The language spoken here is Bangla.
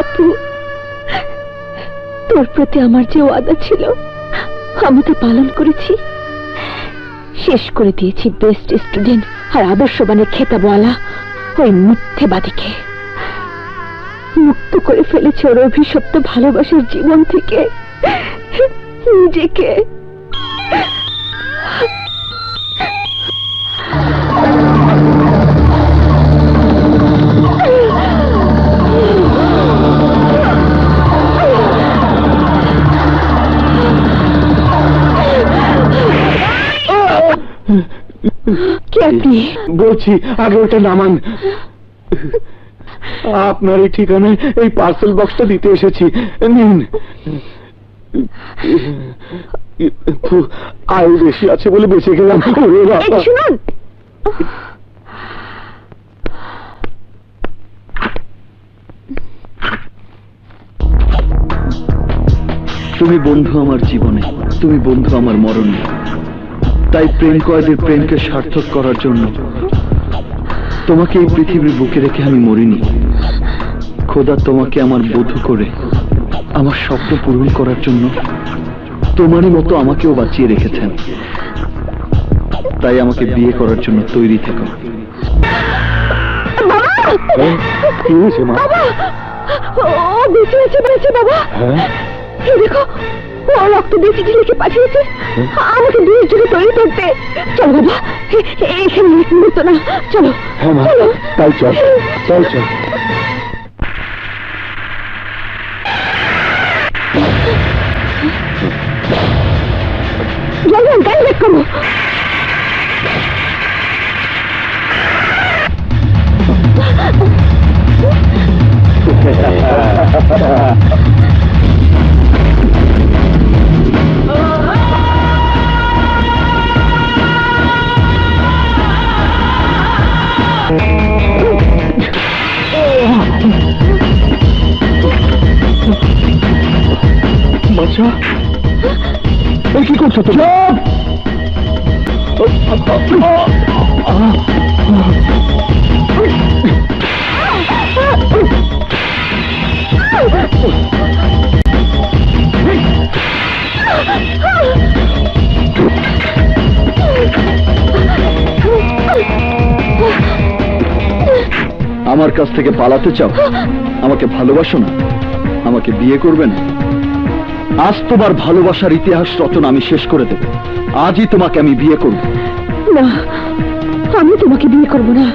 আপু তোর প্রতি আমার যে ওয়াদা ছিল, আমি তো পালন করেছি। শেষ করে দিয়েছি বেস্ট স্টুডেন্ট আর আদর্শবানের খেতাবওয়ালা ওই মিথ্যেবাদীকে। মুক্ত করে ফেলেছে ওর অভিশপ্ত ভালোবাসার জীবন থেকে নিজেকে। কে আপনি বলছি আগে ওটা নামান। আপনার এই ঠিকানায় এই পার্সেল বক্সটা দিতে এসেছি। নিন। আয়ু বেশি আছে বলে বেঁচে গেলাম। ওরে বাবা। শুনুন। তুমি বন্ধু আমার জীবনে তুমি বন্ধু আমার মরণে। তাই প্রেম কয়েদের প্রেমকে সার্থক করার জন্য। তোমাকে এই পৃথিবীর বুকে রেখে আমি মরিনি। খোদা তোমাকে আমার বধূ করে আমার স্বপ্ন পূরণ করার জন্য তোমারই মতো আমাকেও বাঁচিয়ে রেখেছেন। তাই আমাকে বিয়ে করার জন্য তৈরি থেকো? কি হয়েছে মা? বাবা! ও বেঁচে আছে বেঁচে বাবা! হ্যাঁ? এই রক্ত দিয়ে চিঠি লিখে পাঠিয়েছে। আমাকে বিয়ের জন্য তৈরি করতে। চলো বাবা এখানে মৃত্যু না। চলো হ্যাঁ চলো। তাই চল চল। চল ড্রাইভার গাড়ি বেক করো এই কি করছ আমার কাছ থেকে পালাতে চাও? আমাকে ভালোবাসো না। আমাকে বিয়ে করবে না। আজ তোমার ভালোবাসার ইতিহাস রচনা আমি শেষ করে দেব। আজই তোমাকে আমি বিয়ে করব। না, আমি তোমাকে বিয়ে করব না।